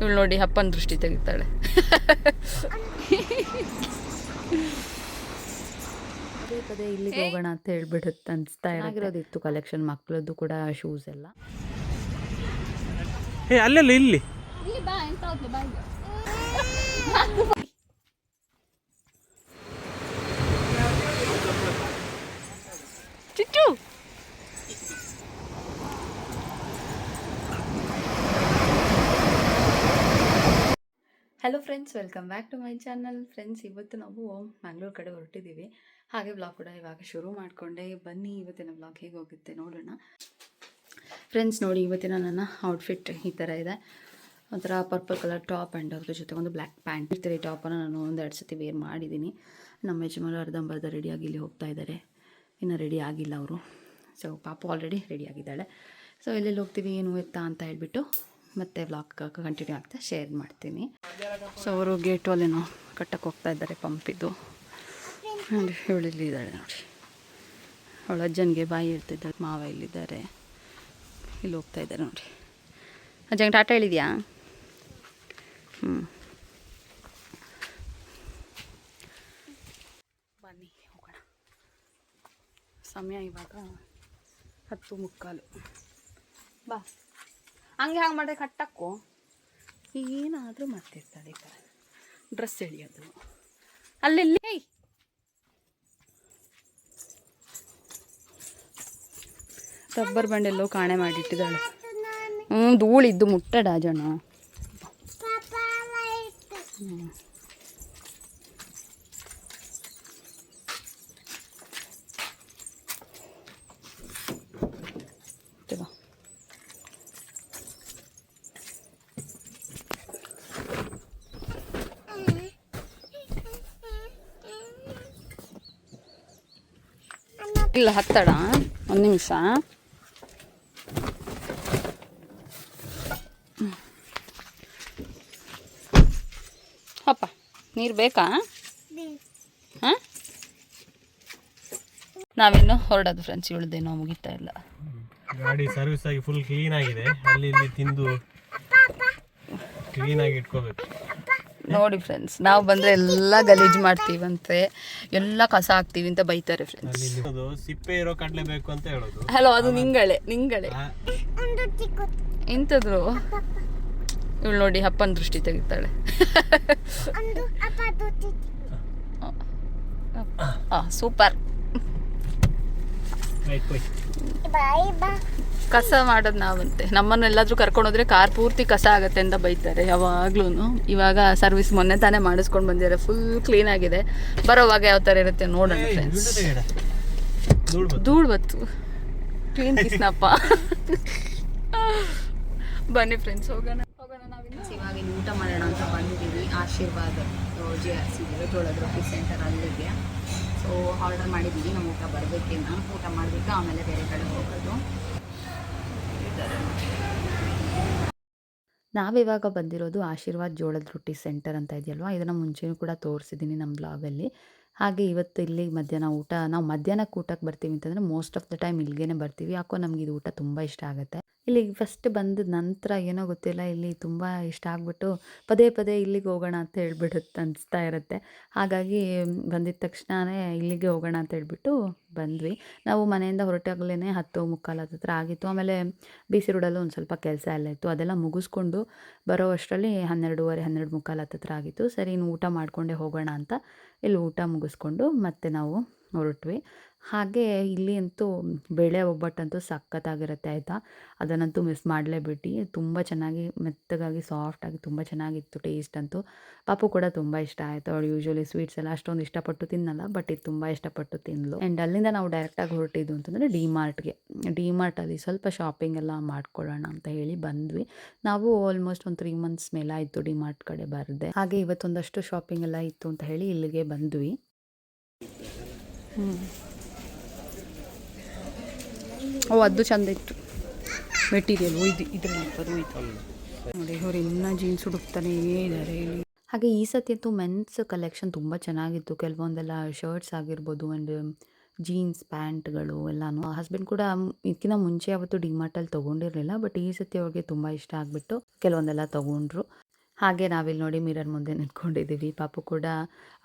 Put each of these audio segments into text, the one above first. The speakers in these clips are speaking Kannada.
ಇವಳು ನೋಡಿ ಅಪ್ಪನ ದೃಷ್ಟಿ ತೆಗಿತಾಳೆ. ಪದೇ ಪದೇ ಇಲ್ಲಿಗೆ ಹೋಗೋಣ ಅಂತ ಹೇಳ್ಬಿಡುತ್ತೆ ಅನಿಸ್ತಾ ಇರೋದಿತ್ತು ಕಲೆಕ್ಷನ್ ಮಕ್ಕಳದ್ದು ಕೂಡ ಶೂಸ್ ಎಲ್ಲ. ಏ ಅಲ್ಲೆಲ್ಲ ಇಲ್ಲಿ. ಚಿಚ್ಚು! Hello friends welcome back to my channel friends ಇವತ್ತು ನಾವು ಮ್ಯಾಂಗ್ಳೂರ್ ಕಡೆ ಹೊರಟಿದ್ದೀವಿ. ಹಾಗೆ ಬ್ಲಾಗ್ ಕೂಡ ಇವಾಗ ಶುರು ಮಾಡಿಕೊಂಡೆ. ಬನ್ನಿ, ಇವತ್ತಿನ ಬ್ಲಾಗ್ ಹೇಗೆ ಹೋಗುತ್ತೆ ನೋಡೋಣ. ಫ್ರೆಂಡ್ಸ್ ನೋಡಿ, ಇವತ್ತಿನ ನನ್ನ ಔಟ್ಫಿಟ್ ಈ ಥರ ಇದೆ. ಒಂಥರ ಪರ್ಪಲ್ ಕಲರ್ ಟಾಪ್ ಆ್ಯಂಡ್ ಅದ್ರ ಜೊತೆ ಒಂದು ಬ್ಲ್ಯಾಕ್ ಪ್ಯಾಂಟ್ ಇರ್ತೀರಿ ಟಾಪನ್ನು ನಾನು ಒಂದೆರಡು ಸತಿ ವೇರ್ ಮಾಡಿದ್ದೀನಿ. ನಮ್ಮ ಯಜಮಾನರು ಅರ್ಧಂಬರ್ಧ ರೆಡಿಯಾಗಿ ಇಲ್ಲಿ ಹೋಗ್ತಾ ಇದ್ದಾರೆ ಇನ್ನು ರೆಡಿ ಆಗಿಲ್ಲ ಅವರು. ಸೊ ಪಾಪು ಆಲ್ರೆಡಿ ರೆಡಿ ಆಗಿದ್ದಾಳೆ. ಸೊ ಎಲ್ಲೆಲ್ಲಿ ಹೋಗ್ತೀವಿ, ಏನು ಎತ್ತಾ ಅಂತ ಹೇಳ್ಬಿಟ್ಟು ಮತ್ತೆ ವ್ಲಾಗ್ ಕಂಟಿನ್ಯೂ ಆಗ್ತಾ ಶೇರ್ ಮಾಡ್ತೀನಿ. ಸೊ ಅವರು ಗೇಟು ಅಲ್ಲೇನೋ ಕಟ್ಟಕ್ಕೆ ಹೋಗ್ತಾ ಇದ್ದಾರೆ ಪಂಪಿದ್ದು ನೋಡಿ ಇವಳು ಇಲ್ಲಿದ್ದಾಳೆ ನೋಡಿ. ಅವಳ ಅಜ್ಜನಿಗೆ ಬಾಯಿ ಇರ್ತಿದ್ದಾಳೆ ಮಾವ ಇಲ್ಲಿದ್ದಾರೆ. ಇಲ್ಲಿ ಹೋಗ್ತಾ ಇದ್ದಾರೆ ನೋಡಿ. ಅಜ್ಜಂಗೆ ಟಾಟಾ ಹೇಳಿದ್ಯಾ? ಹ್ಞೂ ಬನ್ನಿ, ಹೋಗೋಣ. ಸಮಯ ಇವಾಗ ಹತ್ತು ಮುಕ್ಕಾಲು. ಬಾ. ಹಂಗೆ ಹಂಗೆ ಮಾಡಿದ್ರೆ ಕಟ್ಟಕ್ಕು ಏನಾದರೂ ಮತ್ತೆ ಈ ಥರ ಡ್ರೆಸ್ ಎಳಿಯೋದು. ಅಲ್ಲೆಲ್ಲಿ ಏಯ್! ರಬ್ಬರ್ ಬಂಡೆಲ್ಲೋ ಕಾಣೆ ಮಾಡಿಟ್ಟಿದ್ದಾಳೆ. ಹ್ಞೂ ಧೂಳಿದ್ದು ಮುಟ್ಟಡ ಜನ. ಹ್ಞೂ ಇಲ್ಲ ಹತ್ತಡ. ಒಂದು ನಿಮಿಷ. ಅಪ್ಪ ನೀರು ಬೇಕಾ? ಹಾಂ? ನಾವೇನು ಹೊರಡೋದು ಫ್ರೆಂಡ್ಸ್ ಇವಳ್ದೇನೋ ಮುಗಿತಾ ಇಲ್ಲ. ಗಾಡಿ ಸರ್ವಿಸ್ ಆಗಿ ಫುಲ್ ಕ್ಲೀನ್ ಆಗಿದೆ. ಅಲ್ಲಿ ಇಲ್ಲಿ ತಿಂದು ಕ್ಲೀನ್ ಆಗಿ ಇಟ್ಕೋಬೇಕು. ನೋಡಿ ಫ್ರೆಂಡ್ಸ್ ನಾವು ಬಂದರೆ ಎಲ್ಲ ಗಲೀಜು ಮಾಡ್ತೀವಂತೆ ಎಲ್ಲ ಕಸ ಹಾಕ್ತೀವಿ ಅಂತ ಬೈತಾರೆ ಫ್ರೆಂಡ್ಸ್ ಸಿಪ್ಪೆ ಇರೋ ಕಡಲೆ ಬೇಕು ಅಂತ ಹೇಳೋದು. ಹಲೋ ಅದು ನಿಂಗಳೆ ನಿಂಗಳೆ. ಇಂಥದ್ರು ಎಂಥದ್ರು ಇವಳು ನೋಡಿ ಅಪ್ಪನ ದೃಷ್ಟಿ ತೆಗಿತಾಳೆ. ಸೂಪರ್. ಕಸ ಮಾಡೋದು ನಾವಂತೆ. ನಮ್ಮನ್ನೆಲ್ಲಾದ್ರೂ ಕರ್ಕೊಂಡು ಹೋದ್ರೆ ಕಾರ್ ಪೂರ್ತಿ ಕಸ ಆಗತ್ತೆ ಅಂತ ಬೈತಾರೆ ಯಾವಾಗ್ಲೂ ಇವಾಗ ಸರ್ವಿಸ್ ಮೊನ್ನೆ ತಾನೇ ಮಾಡಿಸ್ಕೊಂಡು ಬಂದಿದ್ದಾರೆ ಫುಲ್ ಕ್ಲೀನ್ ಆಗಿದೆ. ಬರೋವಾಗ ಯಾವ ಥರ ಇರುತ್ತೆ ನೋಡೋಣ ಫ್ರೆಂಡ್ಸ್. ಧೂಳು ಬತ್ತು ಕ್ಲೀನ್ ಕಿಸ್ನಪ್ಪ ಬನ್ನಿ ಫ್ರೆಂಡ್ಸ್ ಹೋಗೋಣ. ಹೋಗೋಣ ನಾವಿನ್ನು. ಇವಾಗ ಊಟ ಮಾಡೋಣ ಅಂತ ಬಂದಿದ್ದೀವಿ. Ashirwad J R C centre ಅಲ್ಲಿಗೆ. ಸೊ ಆರ್ಡರ್ ಮಾಡಿದ್ದೀವಿ ನಮ್ಮ ಊಟ ಬರಬೇಕೇನ ಊಟ ಮಾಡಬೇಕು ಆಮೇಲೆ ಬೇರೆ ಕಡೆ ಹೋಗೋದು. ನಾವಿವಾಗ ಬಂದಿರೋದು ಆಶೀರ್ವಾದ್ ಜೋಳದ ರೊಟ್ಟಿ ಸೆಂಟರ್ ಅಂತ ಇದೆಯಲ್ವಾ? ಇದನ್ನು ಮುಂಚೆನೂ ಕೂಡ ತೋರಿಸಿದ್ದೀನಿ ನಮ್ಮ ಬ್ಲಾಗಲ್ಲಿ. ಹಾಗೆ ಇವತ್ತು ಇಲ್ಲಿ ಮಧ್ಯಾಹ್ನ ಊಟ, ನಾವು ಮಧ್ಯಾಹ್ನಕ್ಕೆ ಊಟಕ್ಕೆ ಬರ್ತೀವಿ ಅಂತಂದರೆ ಮೋಸ್ಟ್ ಆಫ್ ದ ಟೈಮ್ ಇಲ್ಲಿಗೆ ಬರ್ತೀವಿ. ಯಾಕೋ ನಮಗೆ ಇದು ಊಟ ತುಂಬ ಇಷ್ಟ ಆಗುತ್ತೆ. ಇಲ್ಲಿ ಫಸ್ಟ್ ಬಂದ ನಂತರ ಏನೋ ಗೊತ್ತಿಲ್ಲ, ಇಲ್ಲಿ ತುಂಬ ಇಷ್ಟ ಆಗಿಬಿಟ್ಟು ಪದೇ ಪದೇ ಇಲ್ಲಿಗೆ ಹೋಗೋಣ ಅಂತ ಹೇಳ್ಬಿಡುತ್ತೆ ಅನಿಸ್ತಾ ಇರುತ್ತೆ. ಹಾಗಾಗಿ ಬಂದಿದ ತಕ್ಷಣವೇ ಇಲ್ಲಿಗೆ ಹೋಗೋಣ ಅಂತ ಹೇಳ್ಬಿಟ್ಟು ಬಂದ್ವಿ. ನಾವು ಮನೆಯಿಂದ ಹೊರಟಾಗಲೇ ಹತ್ತು ಮುಕ್ಕಾಲು ಹತ್ರ ಆಗಿತ್ತು. ಆಮೇಲೆ ಬಿ ಸಿ ರೋಡಲ್ಲೂ ಒಂದು ಸ್ವಲ್ಪ ಕೆಲಸ ಎಲ್ಲ ಇತ್ತು. ಅದೆಲ್ಲ ಮುಗಿಸ್ಕೊಂಡು ಬರೋ ಅಷ್ಟರಲ್ಲಿ ಹನ್ನೆರಡೂವರೆ, ಹನ್ನೆರಡು ಮುಕ್ಕಾಲು ಹತ್ರ ಆಗಿತ್ತು. ಸರಿ, ಇನ್ನು ಊಟ ಮಾಡಿಕೊಂಡೇ ಹೋಗೋಣ ಅಂತ ಇಲ್ಲಿ ಊಟ ಮುಗಿಸ್ಕೊಂಡು ಮತ್ತೆ ನಾವು ಹೊರಟ್ವಿ. ಹಾಗೆ ಇಲ್ಲಿ ಅಂತೂ ಬೇಳೆ ಒಬ್ಬಟ್ಟಂತೂ ಸಖತ್ತಾಗಿರುತ್ತೆ ಆಯಿತಾ? ಅದನ್ನಂತೂ ಮಿಸ್ ಮಾಡಲೇಬಿಟ್ಟು ತುಂಬ ಚೆನ್ನಾಗಿ ಮೆತ್ತಗಾಗಿ, ಸಾಫ್ಟಾಗಿ ತುಂಬ ಚೆನ್ನಾಗಿತ್ತು ಟೇಸ್ಟ್ ಅಂತೂ. ಪಾಪು ಕೂಡ ತುಂಬ ಇಷ್ಟ ಆಯಿತು. ಅವಳು ಯೂಶ್ವಲಿ ಸ್ವೀಟ್ಸ್ ಎಲ್ಲ ಅಷ್ಟೊಂದು ಇಷ್ಟಪಟ್ಟು ತಿನ್ನಲ್ಲ, ಬಟ್ ಇದು ತುಂಬ ಇಷ್ಟಪಟ್ಟು ತಿಂದಳು ಆ್ಯಂಡ್ ಅಲ್ಲಿಂದ ನಾವು ಡೈರೆಕ್ಟಾಗಿ ಹೊರಟಿದ್ದು ಅಂತಂದರೆ ಡಿ ಮಾರ್ಟ್ಗೆ. ಡಿ ಮಾರ್ಟಲ್ಲಿ ಸ್ವಲ್ಪ ಶಾಪಿಂಗ್ ಎಲ್ಲ ಮಾಡ್ಕೊಳ್ಳೋಣ ಅಂತ ಹೇಳಿ ಬಂದ್ವಿ. ನಾವು ಆಲ್ಮೋಸ್ಟ್ ಒಂದು ತ್ರೀ ಮಂತ್ಸ್ ಮೇಲೆ ಆಯಿತು ಡಿ ಮಾರ್ಟ್ ಕಡೆ ಬರದೆ. ಹಾಗೆ ಇವತ್ತೊಂದಷ್ಟು ಶಾಪಿಂಗ್ ಎಲ್ಲ ಇತ್ತು ಅಂತ ಹೇಳಿ ಇಲ್ಲಿಗೆ ಬಂದ್ವಿ. ಹ್ಞೂ ಓ, ಅದು ಚಂದ ಇತ್ತು. ಮೆಟೀರಿಯಲ್ ಇದು, ಇದರಲ್ಲಿ ನೋಡಿ, ಇವರು ಇನ್ನೂ ಜೀನ್ಸ್ ಹುಡುಕ್ತಾನೆ ಇದ್ದಾರೆ ಹಾಗೆ ಈ ಸತಿ ಅಂತೂ ಮೆನ್ಸ್ ಕಲೆಕ್ಷನ್ ತುಂಬ ಚೆನ್ನಾಗಿತ್ತು. ಕೆಲವೊಂದೆಲ್ಲ ಶರ್ಟ್ಸ್ ಆಗಿರ್ಬೋದು ಆ್ಯಂಡ್ ಜೀನ್ಸ್ ಪ್ಯಾಂಟ್ಗಳು ಎಲ್ಲಾನು. ಹಸ್ಬೆಂಡ್ ಕೂಡ ಇದಕ್ಕಿಂತ ಮುಂಚೆ ಯಾವತ್ತು ಡಿಮಾರ್ಟಲ್ಲಿ ತೊಗೊಂಡಿರಲಿಲ್ಲ ಬಟ್ ಈ ಸತಿ ಅವ್ರಿಗೆ ತುಂಬ ಇಷ್ಟ ಆಗಿಬಿಟ್ಟು ಕೆಲವೊಂದೆಲ್ಲ ತೊಗೊಂಡ್ರು. ಹಾಗೆ ನಾವಿಲ್ಲಿ ನೋಡಿ ಮಿರರ್ ಮುಂದೆ ನಿಂತ್ಕೊಂಡಿದ್ದೀವಿ. ಪಾಪು ಕೂಡ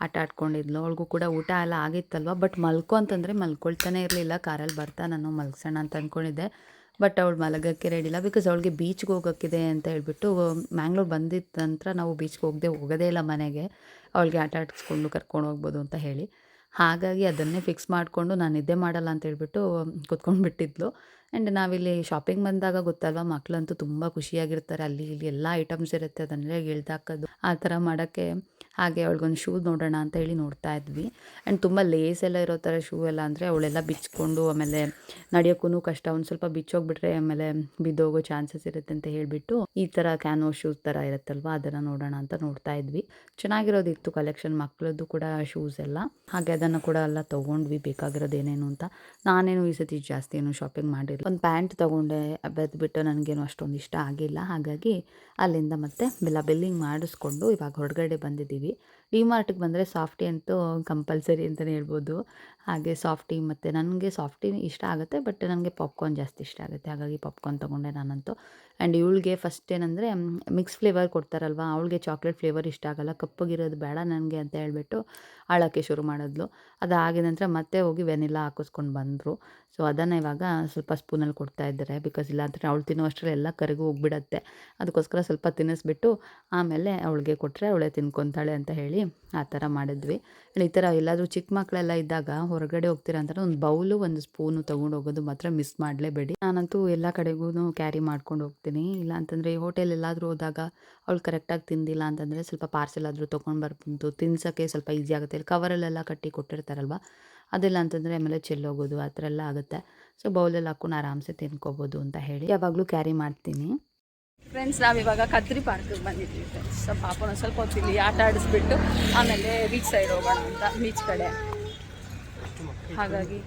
ಆಟ ಆಡ್ಕೊಂಡಿದ್ಲು. ಅವಳಿಗೂ ಕೂಡ ಊಟ ಎಲ್ಲ ಆಗಿತ್ತಲ್ವ? ಬಟ್ ಮಲ್ಕೊ ಅಂತಂದರೆ ಮಲ್ಕೊಳ್ತಾನೆ ಇರಲಿಲ್ಲ. ಕಾರಲ್ಲಿ ಬರ್ತಾ ನಾನು ಮಲ್ಗ್ಸೋಣ ಅಂತ ಅಂದ್ಕೊಂಡಿದ್ದೆ ಬಟ್ ಅವಳು ಮಲಗೋಕ್ಕೆ ರೆಡಿ ಇಲ್ಲ. ಬಿಕಾಸ್ ಅವಳಿಗೆ ಬೀಚ್ಗೆ ಹೋಗೋಕ್ಕಿದೆ ಅಂತ ಹೇಳಿಬಿಟ್ಟು, ಮ್ಯಾಂಗ್ಳೂರ್ ಬಂದಿದ್ದ ನಂತರ ನಾವು ಬೀಚ್ಗೆ ಹೋಗದೆ ಹೋಗೋದೇ ಇಲ್ಲ ಮನೆಗೆ. ಅವಳಿಗೆ ಆಟ ಆಡಿಸ್ಕೊಂಡು ಕರ್ಕೊಂಡು ಹೋಗ್ಬೋದು ಅಂತ ಹೇಳಿ. ಹಾಗಾಗಿ ಅದನ್ನೇ ಫಿಕ್ಸ್ ಮಾಡಿಕೊಂಡು ನಾನು ನಿದ್ದೆ ಮಾಡಲ್ಲ ಅಂತ ಹೇಳಿಬಿಟ್ಟು ಕುತ್ಕೊಂಡು ಬಿಟ್ಟಿದ್ಲು ಆ್ಯಂಡ್ ನಾವಿಲ್ಲಿ ಶಾಪಿಂಗ್ ಬಂದಾಗ ಗೊತ್ತಲ್ವ ಮಕ್ಕಳಂತೂ ತುಂಬ ಖುಷಿಯಾಗಿರ್ತಾರೆ. ಅಲ್ಲಿ ಇಲ್ಲಿ ಎಲ್ಲ ಐಟಮ್ಸ್ ಇರುತ್ತೆ. ಅದನ್ನೇ ಇಳ್ದಾಕೋದು ಆ ಥರ ಮಾಡೋಕ್ಕೆ ಹಾಗೆ ಅವಳಿಗೊಂದು ಶೂ ನೋಡೋಣ ಅಂತ ಹೇಳಿ ನೋಡ್ತಾ ಇದ್ವಿ. ಆ್ಯಂಡ್ ತುಂಬ ಲೇಸ್ ಎಲ್ಲ ಇರೋ ಥರ ಶೂ ಎಲ್ಲ ಅಂದರೆ ಅವಳೆಲ್ಲ ಬಿಚ್ಕೊಂಡು ಆಮೇಲೆ ನಡೆಯೋಕ್ಕೂ ಕಷ್ಟ. ಒಂದು ಸ್ವಲ್ಪ ಬಿಚ್ಚೋಗ್ಬಿಟ್ರೆ ಆಮೇಲೆ ಬಿದ್ದೋಗೋ ಚಾನ್ಸಸ್ ಇರುತ್ತೆ ಅಂತ ಹೇಳಿಬಿಟ್ಟು ಈ ಥರ ಕ್ಯಾನೋ ಶೂಸ್ ಥರ ಇರುತ್ತಲ್ವ ಅದನ್ನು ನೋಡೋಣ ಅಂತ ನೋಡ್ತಾ ಇದ್ವಿ. ಚೆನ್ನಾಗಿರೋದಿತ್ತು ಕಲೆಕ್ಷನ್ ಮಕ್ಕಳದ್ದು ಕೂಡ ಶೂಸ್ ಎಲ್ಲ. ಹಾಗೆ ಅದನ್ನು ಕೂಡ ಎಲ್ಲ ತೊಗೊಂಡ್ವಿ ಬೇಕಾಗಿರೋದು ಏನೇನು ಅಂತ. ನಾನೇನು ಈ ಸತಿ ಜಾಸ್ತಿ ಏನು ಶಾಪಿಂಗ್ ಮಾಡಿಲ್ಲ. ಒಂದು ಪ್ಯಾಂಟ್ ತೊಗೊಂಡೆ ಬಿಟ್ಟು ನನಗೇನು ಅಷ್ಟೊಂದು ಇಷ್ಟ ಆಗಿಲ್ಲ. ಹಾಗಾಗಿ ಅಲ್ಲಿಂದ ಮತ್ತೆ ಬೆಲ್ಲ ಬಿಲ್ಲಿಂಗ್ ಮಾಡಿಸ್ಕೊಂಡು ಇವಾಗ ಹೊರಗಡೆ ಬಂದಿದ್ದೀವಿ. ಡಿಮಾರ್ಟಿಗೆ ಬಂದರೆ ಸಾಫ್ಟಿ ಅಂತೂ ಕಂಪಲ್ಸರಿ ಅಂತಲೇ ಹೇಳ್ಬೋದು. ಹಾಗೆ ಸಾಫ್ಟಿ ಮತ್ತು ನನಗೆ ಸಾಫ್ಟಿ ಇಷ್ಟ ಆಗುತ್ತೆ, ಬಟ್ ನನಗೆ ಪಾಪ್ಕಾರ್ನ್ ಜಾಸ್ತಿ ಇಷ್ಟ ಆಗುತ್ತೆ. ಹಾಗಾಗಿ ಪಾಪ್ಕಾರ್ನ್ ತೊಗೊಂಡೆ ನಾನಂತೂ. ಆ್ಯಂಡ್ ಇವಳಿಗೆ ಫಸ್ಟ್ ಏನಂದರೆ ಮಿಕ್ಸ್ ಫ್ಲೇವರ್ ಕೊಡ್ತಾರಲ್ವ, ಅವಳಿಗೆ ಚಾಕ್ಲೇಟ್ ಫ್ಲೇವರ್ ಇಷ್ಟ ಆಗಲ್ಲ, ಕಪ್ಪಗಿರೋದು ಬೇಡ ನನಗೆ ಅಂತ ಹೇಳ್ಬಿಟ್ಟು ಅಳೋಕ್ಕೆ ಶುರು ಮಾಡಿದ್ಲು. ಅದಾಗಿದ ನಂತರ ಮತ್ತೆ ಹೋಗಿ ವೆನಿಲ್ಲ ಹಾಕಿಸ್ಕೊಂಡು ಬಂದರು. ಸೊ ಅದನ್ನು ಇವಾಗ ಸ್ವಲ್ಪ ಸ್ಪೂನಲ್ಲಿ ಕೊಡ್ತಾ ಇದ್ದಾರೆ. ಬಿಕಾಸ್ ಇಲ್ಲಾಂದರೆ ಅವಳು ತಿನ್ನೋ ಅಷ್ಟರಲ್ಲಿ ಎಲ್ಲ ಕರಿಗೂ ಹೋಗ್ಬಿಡತ್ತೆ. ಅದಕ್ಕೋಸ್ಕರ ಸ್ವಲ್ಪ ತಿನ್ನಿಸ್ಬಿಟ್ಟು ಆಮೇಲೆ ಅವಳಿಗೆ ಕೊಟ್ಟರೆ ಅವಳೆ ತಿನ್ಕೊತಾಳೆ ಅಂತ ಹೇಳಿ ಆ ಥರ ಮಾಡಿದ್ವಿ. ಈ ಥರ ಎಲ್ಲಾದರೂ ಚಿಕ್ಕ ಮಕ್ಕಳೆಲ್ಲ ಇದ್ದಾಗ ಹೊರಗಡೆ ಹೋಗ್ತೀರಾ ಅಂತ ಒಂದು ಬೌಲು ಒಂದು ಸ್ಪೂನು ತೊಗೊಂಡು ಹೋಗೋದು ಮಾತ್ರ ಮಿಸ್ ಮಾಡಲೇಬೇಡಿ. ನಾನಂತೂ ಎಲ್ಲ ಕಡೆಗೂ ಕ್ಯಾರಿ ಮಾಡ್ಕೊಂಡು ಹೋಗ್ತೀನಿ. ಇಲ್ಲ ಅಂತಂದರೆ ಹೋಟೆಲ್ ಎಲ್ಲಾದರೂ ಹೋದಾಗ ಅವಳು ಕರೆಕ್ಟಾಗಿ ತಿಂದಿಲ್ಲ ಅಂತಂದರೆ ಸ್ವಲ್ಪ ಪಾರ್ಸೆಲ್ ಆದರೂ ತೊಗೊಂಡು ಬರ್ಬೋದು ತಿನ್ಸೋಕ್ಕೆ ಸ್ವಲ್ಪ ಈಸಿ ಆಗುತ್ತೆ. ಇಲ್ಲಿ ಕವರಲ್ಲೆಲ್ಲ ಕಟ್ಟಿ ಕೊಟ್ಟಿರ್ತಾರಲ್ವ? ಅದೆಲ್ಲ ಅಂತಂದರೆ ಆಮೇಲೆ ಚೆಲ್ಲೋಗೋದು ಆ ಥರ ಎಲ್ಲ ಆಗುತ್ತೆ. ಸೊ ಬೌಲಲ್ಲಿ ಹಾಕ್ಕೊಂಡು ಆರಾಮ್ಸೆ ತಿನ್ಕೋಬೋದು ಅಂತ ಹೇಳಿ ಯಾವಾಗಲೂ ಕ್ಯಾರಿ ಮಾಡ್ತೀನಿ. ಫ್ರೆಂಡ್ಸ್ ನಾವಿವಾಗ ಕದ್ರಿ ಪಾರ್ಕಿಗೆ ಬಂದಿದ್ದೀವಿ ಫ್ರೆಂಡ್ಸ್ ಸೊ ಪಾಪನ ಸ್ವಲ್ಪ ಹೊತ್ತಿಲ್ಲಿ ಆಟ ಆಡಿಸ್ಬಿಟ್ಟು ಆಮೇಲೆ ಬೀಚ್ ಸೈಡ್ ಹೋಗೋಣ ಅಂತ ಬೀಚ್ ಕಡೆ. ಹಾಗಾಗಿ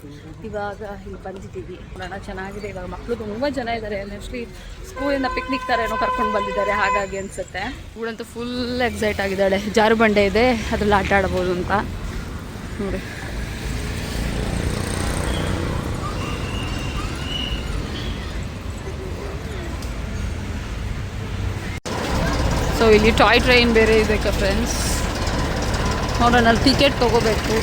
ಇವಾಗ ಇಲ್ಲಿ ಬಂದಿದ್ದೀವಿ. ನೋಡೋಣ ಚೆನ್ನಾಗಿದೆ. ಇವಾಗ ಮಕ್ಕಳು ತುಂಬ ಜನ ಇದ್ದಾರೆ ಮೋಸ್ಟ್ಲಿ ಸ್ಕೂಲಿಂದ ಪಿಕ್ನಿಕ್ ಥರ ಏನೋ ಕರ್ಕೊಂಡು ಬಂದಿದ್ದಾರೆ. ಹಾಗಾಗಿ ಅನಿಸುತ್ತೆ. ಇವಳಂತೂ ಫುಲ್ ಎಕ್ಸೈಟ್ ಆಗಿದ್ದಾಳೆ. ಜಾರು ಬಂಡೆ ಇದೆ. ಅದ್ರಲ್ಲಿ ಆಟ ಆಡ್ಬೋದು ಅಂತ. ನೋಡಿ. ಸೊ ಇಲ್ಲಿ ಟಾಯ್ ಟ್ರೈನ್ ಬೇರೆ ಇದೆ ಫ್ರೆಂಡ್ಸ್ ನೋಡೋಣ, ಅಲ್ಲಿ ಟಿಕೆಟ್ ತೊಗೋಬೇಕು.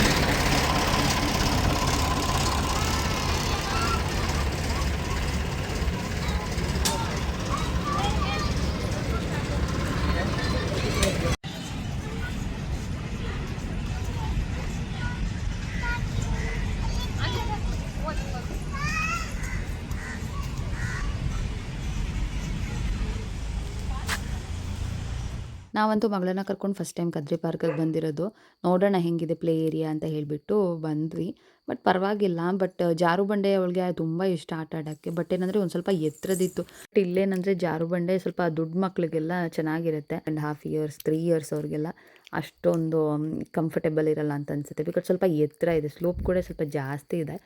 ನಾವಂತೂ ಮಗಳನ್ನ ಕರ್ಕೊಂಡು ಫಸ್ಟ್ ಟೈಮ್ ಕದ್ರಿ ಪಾರ್ಕಿಗೆ ಬಂದಿರೋದು. ನೋಡೋಣ ಹೆಂಗಿದೆ ಪ್ಲೇ ಏರಿಯಾ ಅಂತ ಹೇಳಿಬಿಟ್ಟು ಬಂದ್ವಿ. ಬಟ್ ಪರವಾಗಿಲ್ಲ. ಬಟ್ ಜಾರು ಬಂಡೆ ಅವಳಿಗೆ ತುಂಬ ಇಷ್ಟ ಆಟ ಆಡೋಕ್ಕೆ. ಬಟ್ ಏನಂದರೆ ಒಂದು ಸ್ವಲ್ಪ ಎತ್ತರದಿತ್ತು ಬಟ್ ಇಲ್ಲೇನಂದರೆ ಜಾರು ಬಂಡೆ ಸ್ವಲ್ಪ ದುಡ್ಡು ಮಕ್ಕಳಿಗೆಲ್ಲ ಚೆನ್ನಾಗಿರುತ್ತೆ. And half years three years ಅವ್ರಿಗೆಲ್ಲ ಅಷ್ಟೊಂದು ಕಂಫರ್ಟೇಬಲ್ ಇರಲ್ಲ ಅಂತ ಅನ್ಸುತ್ತೆ. ಬಿಕಾಸ್ ಸ್ವಲ್ಪ ಎತ್ತರ ಇದೆ. ಸ್ಲೋಪ್ ಕೂಡ ಸ್ವಲ್ಪ ಜಾಸ್ತಿ ಇದೆ.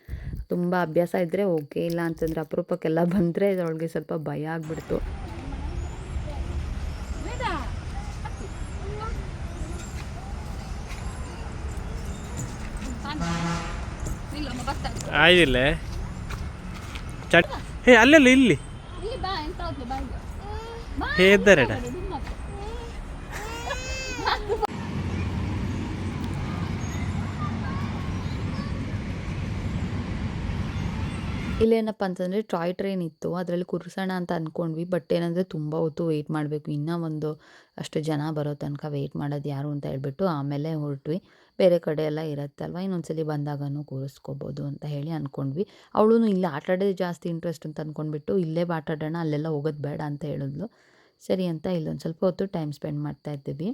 ತುಂಬ ಅಭ್ಯಾಸ ಇದ್ದರೆ ಓಕೆ ಇಲ್ಲ ಅಂತಂದರೆ ಅಪರೂಪಕ್ಕೆಲ್ಲ ಬಂದರೆ ಅವಳಿಗೆ ಸ್ವಲ್ಪ ಭಯ ಆಗಿಬಿಡ್ತು. ಆಯ್ದಿಲ್ಲ ಚಟ್ ಹೇ ಅಲ್ಲೆಲ್ಲ ಇಲ್ಲಿ ಹೇ ಎದ್ದಾರಡ ಇಲ್ಲೇನಪ್ಪ ಅಂತಂದರೆ ಟಾಯ್ ಟ್ರೈನ್ ಇತ್ತು, ಅದರಲ್ಲಿ ಕೂರಿಸೋಣ ಅಂತ ಅಂದ್ಕೊಂಡ್ವಿ ಬಟ್ ಏನಂದರೆ ತುಂಬ ಹೊತ್ತು ವೆಯ್ಟ್ ಮಾಡಬೇಕು. ಇನ್ನೂ ಒಂದು ಅಷ್ಟು ಜನ ಬರೋ ತನಕ ವೆಯ್ಟ್ ಮಾಡೋದು ಯಾರು ಅಂತ ಹೇಳ್ಬಿಟ್ಟು ಆಮೇಲೆ ಹೊರಟ್ವಿ. ಬೇರೆ ಕಡೆ ಎಲ್ಲ ಇನ್ನೊಂದು ಇನ್ನೊಂದ್ಸಲಿ ಬಂದಾಗನೂ ಕೂರಿಸ್ಕೋಬೋದು ಅಂತ ಹೇಳಿ ಅಂದ್ಕೊಂಡ್ವಿ ಅವಳು ಇಲ್ಲಿ ಆಟ ಆಡೋದು ಜಾಸ್ತಿ ಇಂಟ್ರೆಸ್ಟ್ ಅಂತ ಅಂದ್ಕೊಂಡ್ಬಿಟ್ಟು ಇಲ್ಲೇ ಆಟ ಆಡೋಣ, ಅಲ್ಲೆಲ್ಲ ಹೋಗೋದು ಬೇಡ ಅಂತ ಹೇಳಿದ್ಲು. ಸರಿ ಅಂತ ಇಲ್ಲೊಂದು ಸ್ವಲ್ಪ ಹೊತ್ತು ಟೈಮ್ ಸ್ಪೆಂಡ್ ಮಾಡ್ತಾ ಇದ್ದೀವಿ.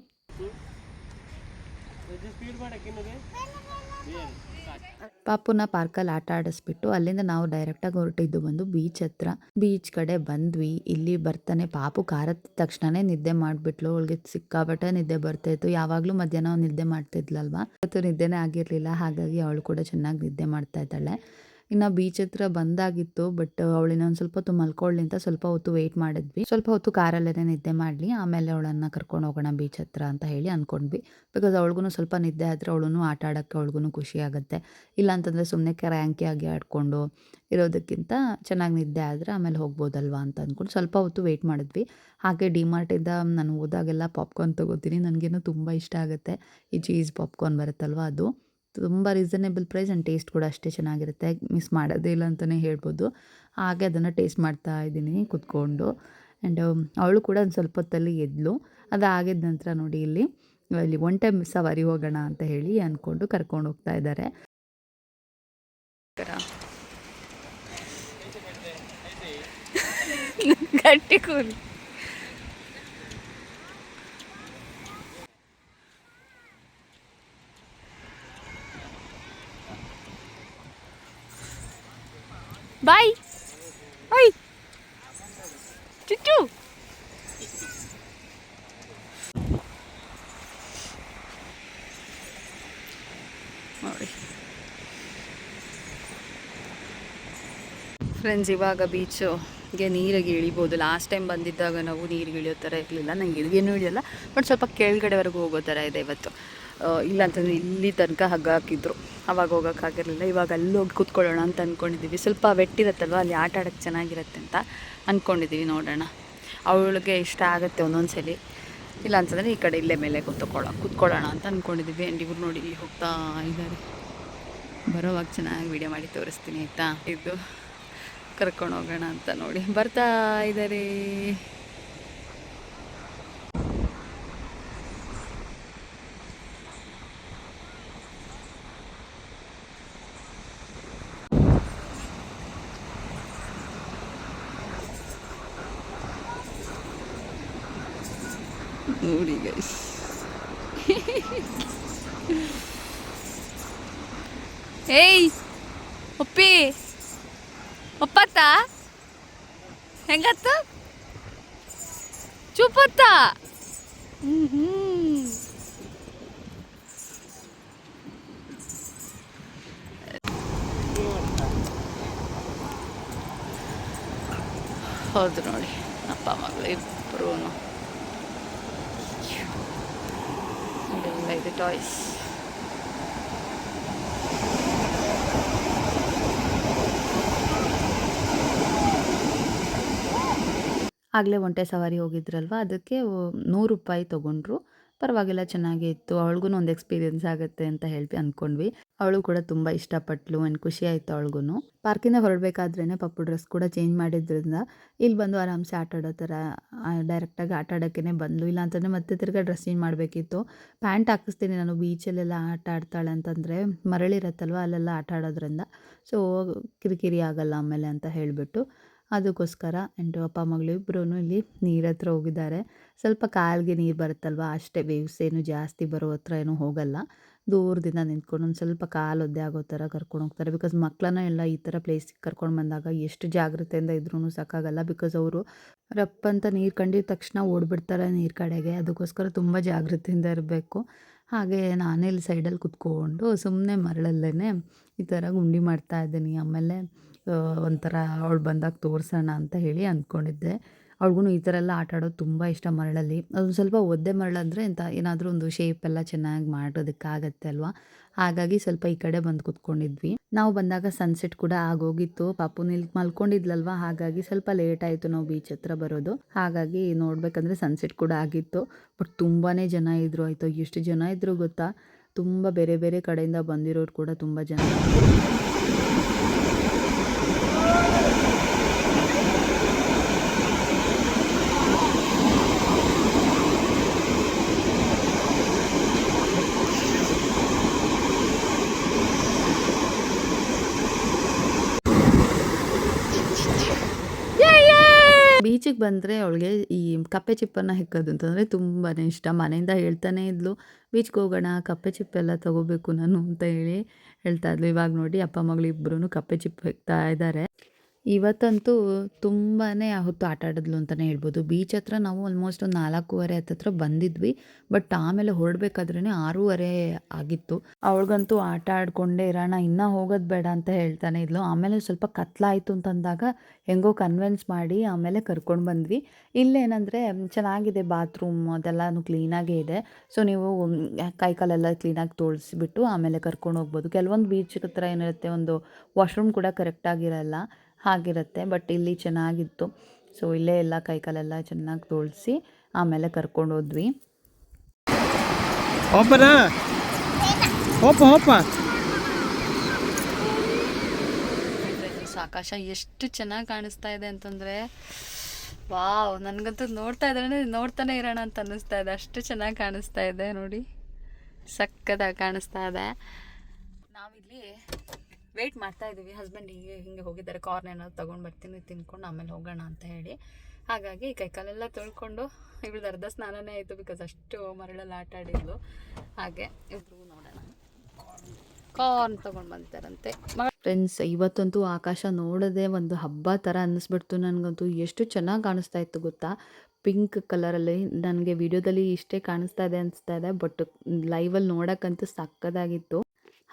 ಪಾಪುನ ಪಾರ್ಕಲ್ಲಿ ಆಟ ಆಡಿಸ್ಬಿಟ್ಟು ಅಲ್ಲಿಂದ ನಾವು ಡೈರೆಕ್ಟಾಗಿ ಹೊರಟಿದ್ದು ಬಂದು ಬೀಚ್ ಹತ್ರ. ಬೀಚ್ ಕಡೆ ಬಂದ್ವಿ. ಇಲ್ಲಿ ಬರ್ತಾನೆ ಪಾಪು ಕಾರತ್ತ ತಕ್ಷಣನೇ ನಿದ್ದೆ ಮಾಡಿಬಿಟ್ಲು. ಅವಳಿಗೆ ಸಿಕ್ಕಾಪಟ್ಟೆ ನಿದ್ದೆ ಬರ್ತಾ ಇತ್ತು. ಯಾವಾಗಲೂ ಮಧ್ಯಾಹ್ನ ನಿದ್ದೆ ಮಾಡ್ತಿದ್ಲಲ್ವಾ? ಇವತ್ತು ನಿದ್ದೆನೇ ಆಗಿರಲಿಲ್ಲ. ಹಾಗಾಗಿ ಅವಳು ಕೂಡ ಚೆನ್ನಾಗಿ ನಿದ್ದೆ ಮಾಡ್ತಾ ಇದ್ದಾಳೆ. ಇನ್ನು ಬೀಚ್ ಹತ್ರ ಬಂದಾಗಿತ್ತು ಬಟ್ ಅವಳು ಇನ್ನೊಂದು ಸ್ವಲ್ಪ ಹೊತ್ತು ಮಲ್ಕೊಳ್ಳಿ ಅಂತ ಸ್ವಲ್ಪ ಹೊತ್ತು ವೆಯ್ಟ್ ಮಾಡಿದ್ವಿ. ಸ್ವಲ್ಪ ಹೊತ್ತು ಕಾರಲ್ಲೇ ನಿದ್ದೆ ಮಾಡಲಿ, ಆಮೇಲೆ ಅವಳನ್ನು ಕರ್ಕೊಂಡು ಹೋಗೋಣ ಬೀಚ್ ಹತ್ರ ಅಂತ ಹೇಳಿ ಅಂದ್ಕೊಂಡ್ವಿ ಬಿಕಾಸ್ ಅವಳಿಗೂ ಸ್ವಲ್ಪ ನಿದ್ದೆ ಆದರೆ ಅವಳು ಆಟ ಆಡೋಕ್ಕೆ ಅವಳಿಗೂ ಖುಷಿ ಆಗುತ್ತೆ. ಇಲ್ಲ ಅಂತಂದರೆ ಸುಮ್ಮನೆ ರ್ಯಾಂಕಿ ಆಗಿ ಆಡಿಕೊಂಡು ಇರೋದಕ್ಕಿಂತ ಚೆನ್ನಾಗಿ ನಿದ್ದೆ ಆದರೆ ಆಮೇಲೆ ಹೋಗ್ಬೋದಲ್ವಾ ಅಂತ ಅಂದ್ಕೊಂಡು ಸ್ವಲ್ಪ ಹೊತ್ತು ವೆಯ್ಟ್ ಮಾಡಿದ್ವಿ. ಹಾಗೆ ಡಿಮಾರ್ಟಿಂದ ನಾನು ಹೋದಾಗೆಲ್ಲ ಪಾಪ್ಕಾರ್ನ್ ತೊಗೋತೀನಿ. ನನಗೇನು ತುಂಬ ಇಷ್ಟ ಆಗುತ್ತೆ. ಈ ಚೀಸ್ ಪಾಪ್ಕಾರ್ನ್ ಬರುತ್ತಲ್ವ ಅದು. ತುಂಬ ರೀಸನೇಬಲ್ ಪ್ರೈಸ್ ಆ್ಯಂಡ್ ಟೇಸ್ಟ್ ಕೂಡ ಅಷ್ಟೇ ಚೆನ್ನಾಗಿರುತ್ತೆ. ಮಿಸ್ ಮಾಡೋದೇ ಇಲ್ಲ ಅಂತಲೇ ಹೇಳ್ಬೋದು. ಹಾಗೆ ಅದನ್ನು ಟೇಸ್ಟ್ ಮಾಡ್ತಾ ಇದ್ದೀನಿ ಕುತ್ಕೊಂಡು. ಆ್ಯಂಡ್ ಅವಳು ಕೂಡ ಒಂದು ಸ್ವಲ್ಪ ಹೊತ್ತಲ್ಲಿ ಎದ್ಲು. ಅದು ಆಗಿದ ನಂತರ ನೋಡಿ ಇಲ್ಲಿ ಇಲ್ಲಿ ಒನ್ ಟೈಮ್ ಸವಾರಿ ಹೋಗೋಣ ಅಂತ ಹೇಳಿ ಅಂದ್ಕೊಂಡು ಕರ್ಕೊಂಡು ಹೋಗ್ತಾ ಇದ್ದಾರೆ. ಗಟ್ಟಿ ಕೂಲಿ ಬಾಯ್. ಓಯ್. ಚುಚ್ಚು. ನೋಡಿ. ಫ್ರೆಂಡ್ಸ್ ಇವಾಗ ಬೀಚುಗೆ ನೀರಿಗೆ ಇಳಿಬೋದು. ಲಾಸ್ಟ್ ಟೈಮ್ ಬಂದಿದ್ದಾಗ ನಾವು ನೀರಿಗೆ ಇಳಿಯೋ ಥರ ಇರಲಿಲ್ಲ. ನಂಗೆ ಇಳಿಗೇನು ಇಳಿಯಲ್ಲ. ಬಟ್ ಸ್ವಲ್ಪ ಕೆಳಗಡೆವರೆಗೂ ಹೋಗೋ ಥರ ಇದೆ ಇವತ್ತು. ಇಲ್ಲಾಂತಂದರೆ ಇಲ್ಲಿ ತನಕ ಹಗ್ಗ ಹಾಕಿದ್ರು. ಅವಾಗ ಹೋಗೋಕ್ಕಾಗಿರಲಿಲ್ಲ. ಇವಾಗ ಅಲ್ಲಿ ಹೋಗಿ ಕೂತ್ಕೊಳ್ಳೋಣ ಅಂತ ಅಂದ್ಕೊಂಡಿದ್ದೀವಿ ಸ್ವಲ್ಪ ವೆಟ್ಟಿರುತ್ತಲ್ವ? ಅಲ್ಲಿ ಆಟ ಆಡೋಕ್ಕೆ ಚೆನ್ನಾಗಿರುತ್ತೆ ಅಂತ ಅಂದ್ಕೊಂಡಿದ್ದೀವಿ ನೋಡೋಣ. ಅವಳಿಗೆ ಇಷ್ಟ ಆಗುತ್ತೆ ಒಂದೊಂದು ಸಲ ಇಲ್ಲ ಅಂತಂದರೆ ಈ ಕಡೆ ಇಲ್ಲೇ ಮೇಲೆ ಕೂತ್ಕೊಳ್ಳೋ, ಕೂತ್ಕೊಳ್ಳೋಣ ಅಂತ ಅಂದ್ಕೊಂಡಿದ್ದೀವಿ ಆ್ಯಂಡ್ ಇವ್ರು ನೋಡಿ ಹೋಗ್ತಾ ಇದ್ದಾರೆ. ಬರೋವಾಗ ಚೆನ್ನಾಗಿ ವಿಡಿಯೋ ಮಾಡಿ ತೋರಿಸ್ತೀನಿ, ಆಯಿತಾ? ಇದು ಕರ್ಕೊಂಡು ಹೋಗೋಣ ಅಂತ ನೋಡಿ. ಬರ್ತಾ ಇದ್ದಾರೆ. ನೋಡಿ ಗೈಸ್ ಏಯ್ ಒಪ್ಪಿ ಒಪ್ಪತ್ತ ಹೆಂಗತ್ತ ಚೂಪತ್ತ ಹ್ಞೂ ಹೌದು ನೋಡಿ ಅಪ್ಪ ಮಗಳು ಇಬ್ಬರು ಇದೆ ಟಾಯ್ಸ್ ಆಗಲೇ ಒಂಟೆ ಸವಾರಿ ಹೋಗಿದ್ರಲ್ವ? ಅದಕ್ಕೆ ನೂರು ರೂಪಾಯಿ ತೊಗೊಂಡ್ರು. ಪರವಾಗಿಲ್ಲ, ಚೆನ್ನಾಗೇ ಇತ್ತು. ಅವಳಿಗೂ ಒಂದು ಎಕ್ಸ್ಪೀರಿಯನ್ಸ್ ಆಗುತ್ತೆ ಅಂತ ಹೇಳಿ ಅಂದ್ಕೊಂಡ್ವಿ ಅವಳು ಕೂಡ ತುಂಬ ಇಷ್ಟಪಟ್ಲು ಆ್ಯಂಡ್ ಖುಷಿ ಆಯಿತು ಅವಳಿಗೂ ಪಾರ್ಕಿಂದ ಹೊರಡಬೇಕಾದ್ರೇ ಪಪ್ಪು ಡ್ರೆಸ್ ಕೂಡ ಚೇಂಜ್ ಮಾಡಿದ್ರಿಂದ ಇಲ್ಲಿ ಬಂದು ಆರಾಮ್ಸೆ ಆಟ ಆಡೋ ಥರ ಡೈರೆಕ್ಟಾಗಿ ಆಟ ಆಡೋಕ್ಕೇ ಬಂದ್ಲು. ಇಲ್ಲ ಅಂತಂದರೆ ಮತ್ತೆ ತಿರ್ಗಾ ಡ್ರೆಸ್ ಚೇಂಜ್ ಮಾಡಬೇಕಿತ್ತು. ಪ್ಯಾಂಟ್ ಹಾಕಿಸ್ತೀನಿ ನಾನು ಬೀಚಲ್ಲೆಲ್ಲ ಆಟ ಆಡ್ತಾಳೆ ಅಂತಂದರೆ ಮರಳಿರತ್ತಲ್ವ ಅಲ್ಲೆಲ್ಲ ಆಟ ಆಡೋದ್ರಿಂದ. ಸೊ ಕಿರಿಕಿರಿ ಆಗಲ್ಲ ಆಮೇಲೆ ಅಂತ ಹೇಳಿಬಿಟ್ಟು. ಅದಕ್ಕೋಸ್ಕರ ಆ್ಯಂಡ್ ಅಪ್ಪ, ಮಗಳು ಇಬ್ಬರೂ ಇಲ್ಲಿ ನೀರ ಹತ್ರ ಹೋಗಿದ್ದಾರೆ. ಸ್ವಲ್ಪ ಕಾಲಿಗೆ ನೀರು ಬರುತ್ತಲ್ವ? ಅಷ್ಟೇ ವೇವ್ಸ್ ಏನು ಜಾಸ್ತಿ ಬರೋ ಹತ್ರ ಏನೂ ಹೋಗಲ್ಲ. ದೂರದಿಂದ ನಿಂತ್ಕೊಂಡು ಒಂದು ಸ್ವಲ್ಪ ಕಾಲು ಒದ್ದೆ ಆಗೋ ಥರ ಕರ್ಕೊಂಡು ಹೋಗ್ತಾರೆ. ಬಿಕಾಸ್ ಮಕ್ಕಳನ್ನ ಎಲ್ಲ ಈ ಥರ ಪ್ಲೇಸಿಗೆ ಕರ್ಕೊಂಡು ಬಂದಾಗ ಎಷ್ಟು ಜಾಗ್ರತೆಯಿಂದ ಇದ್ರೂ ಸಾಕಾಗಲ್ಲ. ಬಿಕಾಸ್ ಅವರು ರಪ್ಪ ಅಂತ ನೀರು ಕಂಡಿದ ತಕ್ಷಣ ಓಡ್ಬಿಡ್ತಾರೆ ನೀರು ಕಡೆಗೆ. ಅದಕ್ಕೋಸ್ಕರ ತುಂಬ ಜಾಗ್ರತೆಯಿಂದ ಇರಬೇಕು. ಹಾಗೆ ನಾನೇ ಇಲ್ಲಿ ಸೈಡಲ್ಲಿ ಕುತ್ಕೊಂಡು ಸುಮ್ಮನೆ ಮರಳಲ್ಲೇ ಈ ಥರ ಗುಂಡಿ ಮಾಡ್ತಾ ಇದ್ದೀನಿ. ಆಮೇಲೆ ಒಂಥರ ಅವಳು ಬಂದಾಗ ತೋರಿಸೋಣ ಅಂತ ಹೇಳಿ ಅಂದ್ಕೊಂಡಿದ್ದೆ. ಅವ್ಳಿಗೂ ಈ ಥರ ಎಲ್ಲ ಆಟ ಆಡೋದು ತುಂಬ ಇಷ್ಟ ಮರಳಲ್ಲಿ. ಅದು ಸ್ವಲ್ಪ ಒದ್ದೆ ಮರಳಂದರೆ ಎಂಥ, ಏನಾದರೂ ಒಂದು ಶೇಪ್ ಎಲ್ಲ ಚೆನ್ನಾಗಿ ಮಾಡೋದಕ್ಕಾಗತ್ತೆ ಅಲ್ವಾ? ಹಾಗಾಗಿ ಸ್ವಲ್ಪ ಈ ಕಡೆ ಬಂದು ಕುತ್ಕೊಂಡಿದ್ವಿ. ನಾವು ಬಂದಾಗ ಸನ್ಸೆಟ್ ಕೂಡ ಆಗೋಗಿತ್ತು. ಪಾಪು ನಿಲ್ ಮಲ್ಕೊಂಡಿದ್ಲಲ್ವಾ? ಹಾಗಾಗಿ ಸ್ವಲ್ಪ ಲೇಟ್ ಆಯಿತು ನಾವು ಬೀಚ್ ಹತ್ರ ಬರೋದು. ಹಾಗಾಗಿ ನೋಡ್ಬೇಕಂದ್ರೆ ಸನ್ಸೆಟ್ ಕೂಡ ಆಗಿತ್ತು. ಬಟ್ ತುಂಬಾ ಜನ ಇದ್ರು. ಆಯಿತು, ಎಷ್ಟು ಜನ ಇದ್ರು ಗೊತ್ತಾ? ತುಂಬ ಬೇರೆ ಬೇರೆ ಕಡೆಯಿಂದ ಬಂದಿರೋರು ಕೂಡ ತುಂಬ ಜನ. ಬೀಚಿಗೆ ಬಂದರೆ ಅವಳಿಗೆ ಈ ಕಪ್ಪೆ ಚಿಪ್ಪನ್ನು ಹೆಕ್ಕೋದು ಅಂತಂದರೆ ತುಂಬಾ ಇಷ್ಟ. ಮನೆಯಿಂದ ಹೇಳ್ತಾನೆ ಇದ್ಲು, ಬೀಚ್ಗೆ ಹೋಗೋಣ, ಕಪ್ಪೆ ಚಿಪ್ಪೆಲ್ಲ ತೊಗೋಬೇಕು ನಾನು ಅಂತ ಹೇಳಿ ಹೇಳ್ತಾ ಇದ್ಲು. ಇವಾಗ ನೋಡಿ ಅಪ್ಪ ಮಗಳು ಕಪ್ಪೆ ಚಿಪ್ಪು ಹೆಕ್ತಾ ಇದ್ದಾರೆ. ಇವತ್ತಂತೂ ತುಂಬಾ ಹೊತ್ತು ಆಟ ಆಡಿದ್ಲು ಅಂತಲೇ ಹೇಳ್ಬೋದು. ಬೀಚ್ ಹತ್ರ ನಾವು ಆಲ್ಮೋಸ್ಟ್ ಒಂದು ನಾಲ್ಕೂವರೆ ಹತ್ರ ಬಂದಿದ್ವಿ. ಬಟ್ ಆಮೇಲೆ ಹೊರಡ್ಬೇಕಾದ್ರೇ ಆರೂವರೆ ಆಗಿತ್ತು. ಅವಳಿಗಂತೂ ಆಟ ಆಡ್ಕೊಂಡೇ ಇರೋಣ, ಇನ್ನೂ ಹೋಗೋದು ಬೇಡ ಅಂತ ಹೇಳ್ತಾನೆ ಇದ್ಲು. ಆಮೇಲೆ ಸ್ವಲ್ಪ ಕತ್ಲಾಯಿತು ಅಂತಂದಾಗ ಹೆಂಗೋ ಕನ್ವಿನ್ಸ್ ಮಾಡಿ ಆಮೇಲೆ ಕರ್ಕೊಂಡು ಬಂದ್ವಿ. ಇಲ್ಲೇನಂದರೆ, ಚೆನ್ನಾಗಿದೆ ಬಾತ್ರೂಮ್ ಅದೆಲ್ಲನೂ ಕ್ಲೀನಾಗೇ ಇದೆ. ಸೊ ನೀವು ಕೈ ಕಾಲೆಲ್ಲ ಕ್ಲೀನಾಗಿ ತೋಳಿಸ್ಬಿಟ್ಟು ಆಮೇಲೆ ಕರ್ಕೊಂಡು ಹೋಗ್ಬೋದು. ಕೆಲವೊಂದು ಬೀಚ್ ಹತ್ರ ಏನಿರುತ್ತೆ, ಒಂದು ವಾಶ್ರೂಮ್ ಕೂಡ ಕರೆಕ್ಟಾಗಿರಲ್ಲ ಹಾಗಿರುತ್ತೆ. ಬಟ್ ಇಲ್ಲಿ ಚೆನ್ನಾಗಿತ್ತು. ಸೊ ಇಲ್ಲೇ ಎಲ್ಲ ಕೈಕಾಲೆಲ್ಲ ಚೆನ್ನಾಗಿ ತೋಳಿಸಿ ಆಮೇಲೆ ಕರ್ಕೊಂಡು ಹೋದ್ವಿ. ಆಕಾಶ ಎಷ್ಟು ಚೆನ್ನಾಗಿ ಕಾಣಿಸ್ತಾ ಇದೆ ಅಂತಂದರೆ ವಾವ್ ನನಗಂತೂ ನೋಡ್ತಾ ಇದ್ರೆ ನೋಡ್ತಾನೆ ಇರೋಣ ಅಂತ ಅನ್ನಿಸ್ತಾ ಇದೆ. ಅಷ್ಟು ಚೆನ್ನಾಗಿ ಕಾಣಿಸ್ತಾ ಇದೆ ನೋಡಿ. ಸಕ್ಕದಾಗಿ ಕಾಣಿಸ್ತಾ ಇದೆ. ನಾವಿಲ್ಲಿ ವೆಯ್ಟ್ ಮಾಡ್ತಾ ಇದ್ದೀವಿ. ಹಸ್ಬೆಂಡ್ ಹೀಗೆ, ಹಿಂಗೆ ಹೋಗಿದ್ದಾರೆ. ಕಾರ್ನ್ ಏನಾದ್ರು ತೊಗೊಂಡು ಬರ್ತೀನಿ, ತಿನ್ಕೊಂಡು ಆಮೇಲೆ ಹೋಗೋಣ ಅಂತ ಹೇಳಿ. ಹಾಗಾಗಿ ಕೈಕಾಲೆಲ್ಲ ತೊಳ್ಕೊಂಡು ಇವಳ್ದು ಅರ್ಧ ಸ್ನಾನನೇ ಆಯಿತು ಬಿಕಾಸ್ ಅಷ್ಟು ಮರಳಲ್ಲಿ ಆಟ ಆಡಿದ್ಲು. ಹಾಗೆ ಇವ್ರು ನೋಡೋಣ. ಕಾರ್ನ್ ತೊಗೊಂಡು ಬಂದಿದ್ದಾರಂತೆ. ಫ್ರೆಂಡ್ಸ್ ಇವತ್ತಂತೂ ಆಕಾಶ ನೋಡೋದೇ ಒಂದು ಹಬ್ಬ ಥರ ಅನ್ನಿಸ್ಬಿಡ್ತು ನನಗಂತೂ. ಎಷ್ಟು ಚೆನ್ನಾಗಿ ಕಾಣಿಸ್ತಾ ಇತ್ತು ಗೊತ್ತಾ? ಪಿಂಕ್ ಕಲರಲ್ಲಿ ನನಗೆ ವಿಡಿಯೋದಲ್ಲಿ ಇಷ್ಟೇ ಕಾಣಿಸ್ತಾ ಇದೆ ಅನಿಸ್ತಾ ಇದೆ ಬಟ್ ಲೈವಲ್ಲಿ ನೋಡೋಕ್ಕಂತೂ ಸಕ್ಕದಾಗಿತ್ತು.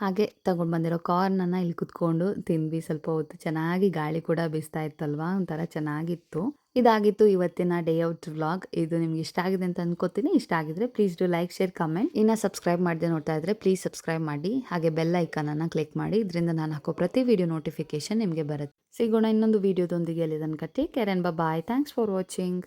ಹಾಗೆ ತಗೊಂಡು ಬಂದಿರೋ ಕಾರ್ನನ್ನು ಇಲ್ಲಿ ಕುತ್ಕೊಂಡು ತಿಂದ್ವಿ. ಸ್ವಲ್ಪ ಹೊತ್ತು ಚೆನ್ನಾಗಿ ಗಾಳಿ ಕೂಡ ಬೀಸ್ತಾ ಇತ್ತಲ್ವಾ? ಒಂಥರ ಚೆನ್ನಾಗಿತ್ತು. ಇದಾಗಿತ್ತು ಇವತ್ತಿನ ಡೇ ಔಟ್ ವ್ಲಾಗ್ ಇದು ನಿಮ್ಗೆ ಇಷ್ಟ ಆಗಿದೆ ಅಂತ ಅನ್ಕೋತೀನಿ. ಇಷ್ಟ ಆಗಿದ್ರೆ please do like share comment ಇನ್ನು ಸಬ್ಸ್ಕ್ರೈಬ್ ಮಾಡದೆ ನೋಡ್ತಾ ಇದ್ರೆ ಪ್ಲೀಸ್ ಸಬ್ಸ್ಕ್ರೈಬ್ ಮಾಡಿ. ಹಾಗೆ ಬೆಲ್ ಐಕನನ್ನು ಕ್ಲಿಕ್ ಮಾಡಿ. ಇದರಿಂದ ನಾನು ಹಾಕೋ ಪ್ರತಿ ವಿಡಿಯೋ ನೋಟಿಫಿಕೇಶನ್ ನಿಮಗೆ ಬರುತ್ತೆ. ಸಿಗೋಣ ಇನ್ನೊಂದು ವಿಡಿಯೋದೊಂದಿಗೆ ಅಲ್ಲಿ ತನಕ take care bye thanks for watching